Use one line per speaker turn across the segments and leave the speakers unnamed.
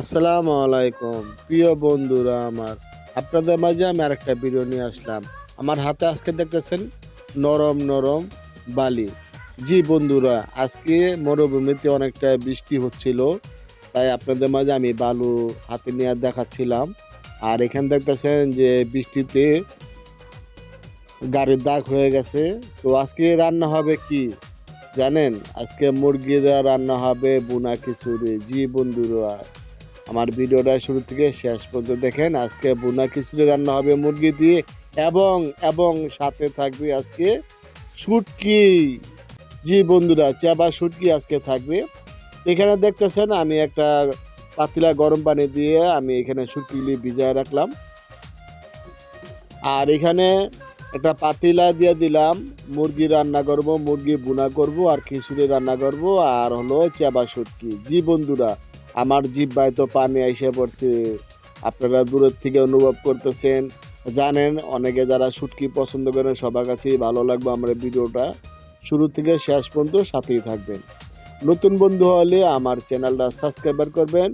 আসসালামু আলাইকুম। প্রিয় বন্ধুরা আমার, আপনাদের মাঝে আমি আরেকটা ভিডিও নিয়ে আসলাম। আমার হাতে আজকে দেখতেছেন নরম নরম বালি। জি বন্ধুরা, আজকে মরুভূমিতে অনেকটা বৃষ্টি হচ্ছিল, তাই আপনাদের মাঝে আমি বালু হাতে নিয়ে দেখাচ্ছিলাম। আর এখানে দেখতেছেন যে বৃষ্টিতে গাড়ির দাগ হয়ে গেছে। তো আজকে রান্না হবে কি? জানেন? আজকে মুরগি দেওয়া রান্না হবে বুনা খিচুড়ি। জি বন্ধুরা। আমার ভিডিওটা শুরু থেকে শেষ পর্যন্ত দেখেন। আজকে বুনা খিচুড়ি রান্না হবে মুরগি দিয়ে এবং এবং সাথে থাকবে আজকে শুটকি। জি বন্ধুরা চাবা শুটকি আজকে থাকবে। এখানে দেখতেছেন, আমি একটা পাতিলা গরম পানি দিয়ে আমি এখানে শুটকিগুলি ভিজায় রাখলাম। আর এখানে একটা পাতিলা দিয়ে দিলাম, মুরগি রান্না করব, মুরগি বুনা করব, আর খিচুড়ি রান্না করব, আর হলো চাবা শুটকি। জি বন্ধুরা আমার জিব্বায় তো পানি এসে পড়ছে। আপনারা দূরের থেকে অনুভব করতেছেন। জানেন, অনেকে যারা শুটকি পছন্দ করেন, সবার কাছেই ভালো লাগবে আমার ভিডিওটা। শুরু থেকে শেষ পর্যন্ত সাথেই থাকবেন। নতুন বন্ধু হলে আমার চ্যানেলটা সাবস্ক্রাইবার করবেন।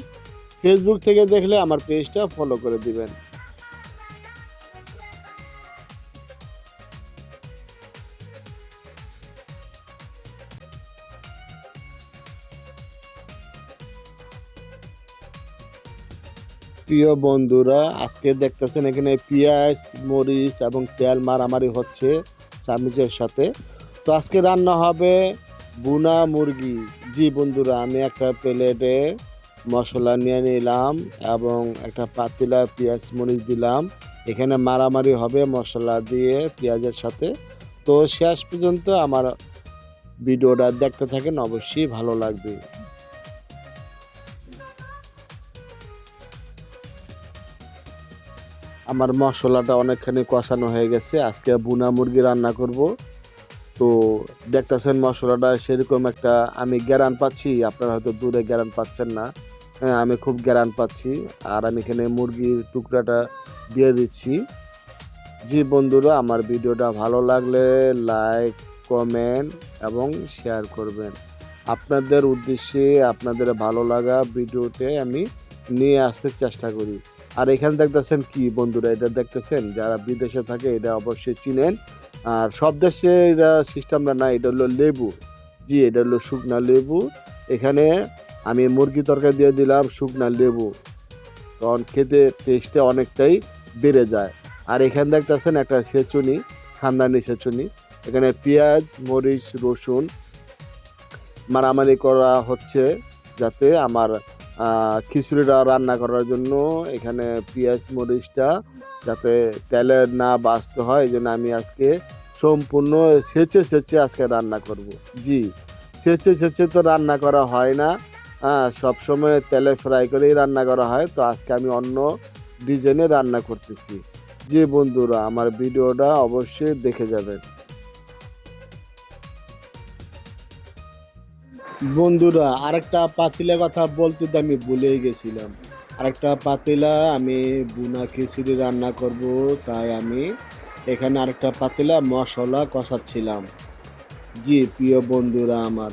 ফেসবুক থেকে দেখলে আমার পেজটা ফলো করে দিবেন। প্রিয় বন্ধুরা, আজকে দেখতেছেন এখানে পেঁয়াজ, মরিচ এবং তেল মারামারি হচ্ছে চামিচের সাথে। তো আজকে রান্না হবে বুনা মুরগি। জি বন্ধুরা, আমি একটা প্লেটে মশলা নিয়ে নিলাম এবং একটা পাতিলা পেঁয়াজ মরিচ দিলাম। এখানে মারামারি হবে মশলা দিয়ে পেঁয়াজের সাথে। তো শেষ পর্যন্ত আমার ভিডিওটা দেখতে থাকেন, অবশ্যই ভালো লাগবে। আমার মশলাটা অনেকখানি কষানো হয়ে গেছে। আজকে বুনা মুরগি রান্না করব। তো দেখতেছেন মশলাটা সেরকম একটা আমি গ্যারান পাচ্ছি। আপনারা হয়তো দূরে গ্যারান পাচ্ছেন না। হ্যাঁ আমি খুব গ্যারান পাচ্ছি। আর আমি এখানে মুরগির টুকরাটা দিয়ে দিচ্ছি। জি বন্ধুরা, আমার ভিডিওটা ভালো লাগলে লাইক, কমেন্ট এবং শেয়ার করবেন। আপনাদের উদ্দেশ্যে, আপনাদের ভালো লাগা ভিডিওতে আমি নিয়ে আসতে চেষ্টা করি। আর এখানে দেখতেছেন কি বন্ধুরা, এটা দেখতেছেন, যারা বিদেশে থাকে এটা অবশ্যই চিনেন। আর সব দেশে এটা সিস্টেমটা না এটা হলো লেবু। জি, এটা হলো শুকনা লেবু। এখানে আমি মুরগি তরকারি দিয়ে দিলাম শুকনা লেবু। তখন খেতে টেস্টে অনেকটাই বেড়ে যায়। আর এখানে দেখতেছেন একটা সেচুনি, খানদানি সেচুনি। এখানে পেঁয়াজ, মরিচ, রসুন মারামারি করা হচ্ছে যাতে আমার খিচুড়িটা রান্না করার জন্য এখানে পেঁয়াজ, মরিচটা যাতে তেলে না বাঁচতে হয়, এই জন্য আমি আজকে সম্পূর্ণ সেচে সেচে আজকে রান্না করব। জি, সেচে সেচে তো রান্না করা হয় না। হ্যাঁ সবসময় তেলে ফ্রাই করেই রান্না করা হয়। তো আজকে আমি অন্য ডিজাইনে রান্না করতেছি। যে বন্ধুরা, আমার ভিডিওটা অবশ্যই দেখে যাবেন। বন্ধুরা, আরেকটা পাতিলা কথা বলতে তো আমি ভুলেই গেছিলাম। আরেকটা পাতিলা, আমি বুনা খিচুড়ি রান্না করব, তাই আমি এখানে আরেকটা পাতিলা মশলা কষাচ্ছিলাম। জি, প্রিয় বন্ধুরা আমার,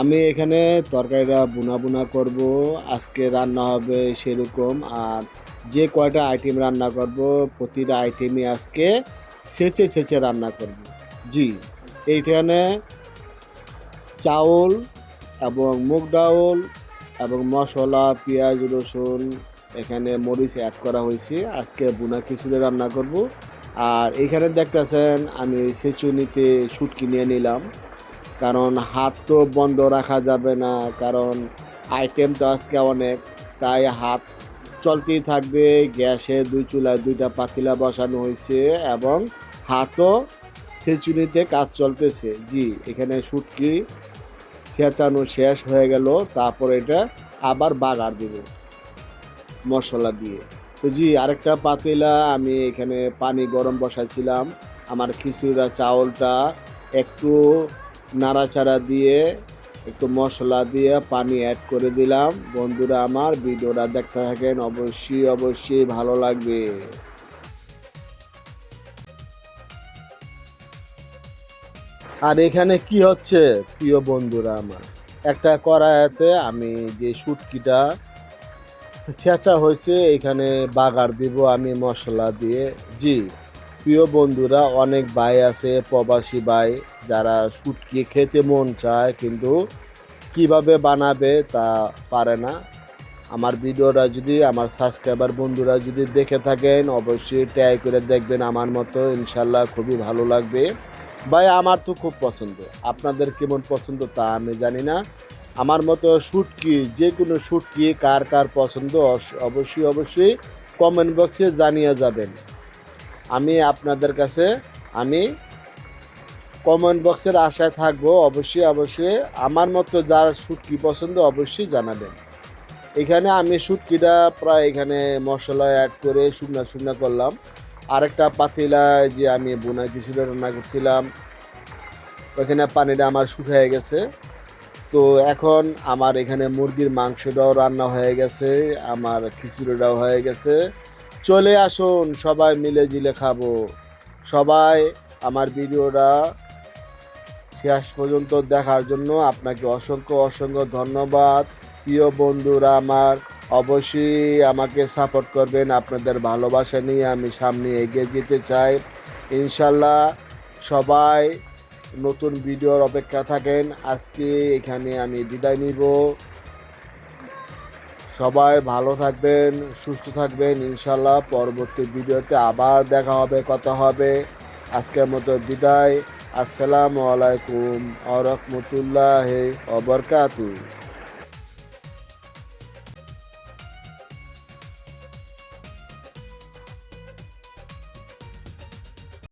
আমি এখানে তরকারিটা বুনা বুনা করব, আজকে রান্না হবে সেরকম, আর যে কয়টা আইটেম রান্না করব, প্রতিটা আইটেমই আজকে ছেঁচে ছেঁচে রান্না করব। জি, এইখানে চাউল এবং মুগ ডাউল এবং মশলা, পেঁয়াজ, রসুন, এখানে মরিচ অ্যাড করা হয়েছে। আজকে বুনা খিচুড়ি রান্না করব। আর এখানে দেখতেছেন, আমি সেচুনিতে শুটকি নিয়ে নিলাম। কারণ হাত তো বন্ধ রাখা যাবে না, কারণ আইটেম তো আজকে অনেক। তাই হাত চলতেই থাকবে, গ্যাসে দুই চুলায় দুইটা পাতিলা বসানো হয়েছে এবং হাতও সেচুনিতে কাজ চলতেছে। জি, এখানে শুটকি ছেঁচানো শেষ হয়ে গেল, তারপর এটা আবার বাগার দিব মশলা দিয়ে। তো জি, আরেকটা পাতিলা আমি এখানে পানি গরম বসাইছিলাম। আমার খিচুড়িটা, চাউলটা একটু নাড়াচাড়া দিয়ে, একটু মশলা দিয়ে পানি অ্যাড করে দিলাম। বন্ধুরা, আমার ভিডিওটা দেখতে থাকেন, অবশ্যই অবশ্যই ভালো লাগবে। আর এখানে কি হচ্ছে? প্রিয় বন্ধুরা আমার, একটা কড়াইতে আমি যে শুটকিটা ছেঁচা হয়েছে, এখানে বাগার দিব আমি মশলা দিয়ে। জি, প্রিয় বন্ধুরা, অনেক ভাই আছে, প্রবাসী ভাই, যারা শুটকি খেতে মন চায়, কিন্তু কীভাবে বানাবে তা পারে না। আমার ভিডিওটা যদি, আমার সাবস্ক্রাইবার বন্ধুরা যদি দেখে থাকেন, অবশ্যই ট্রাই করে দেখবেন। আমার মতো ইনশাল্লাহ খুবই ভালো লাগবে। ভাই, আমার তো খুব পছন্দ। আপনাদের কেমন পছন্দ তা আমি জানি না। আমার মতো শুটকি যে কোনো শুটকি কার কার পছন্দ অবশ্যই অবশ্যই কমেন্ট বক্সে জানিয়ে যাবেন। আমি আপনাদের কাছে, আমি কমেন্ট বক্সের আশায় থাকব, অবশ্যই অবশ্যই। আমার মতো যার শ্যুট শুটকি পছন্দ, অবশ্যই জানাবেন। এখানে আমি শুটকিটা প্রায় এখানে মশলা অ্যাড করে শুকনা শুকনা করলাম। আরেকটা পাতিলায় যে আমি বোনা কিছুটা রান্না করছিলাম ওখানে পানিটা আমার শুকিয়ে গেছে। তো এখন আমার এখানে মুরগির মাংসটাও রান্না হয়ে গেছে, আমার খিচুড়িটাও হয়ে গেছে। চলে আসুন, সবাই মিলে জিলে খাব। সবাই আমার ভিডিওটা শেষ পর্যন্ত দেখার জন্য আপনাকে অসংখ্য অসংখ্য ধন্যবাদ। প্রিয় বন্ধুরা আমার অবশ্যই আমাকে সাপোর্ট করবেন, আপনাদের ভালোবাসা নিয়ে আমি সামনে এগিয়ে যেতে চাই। ইনশাল্লাহ সবাই নতুন ভিডিওর অপেক্ষা থাকেন। আজকে এখানে আমি বিদায় নিব। সবাই ভালো থাকবেন, সুস্থ থাকবেন। ইনশাল্লাহ পরবর্তী ভিডিওতে আবার দেখা হবে, কথা হবে। আজকের মতো বিদায়। আসসালামু আলাইকুম আ রহমতুল্লাহ অবরকাতু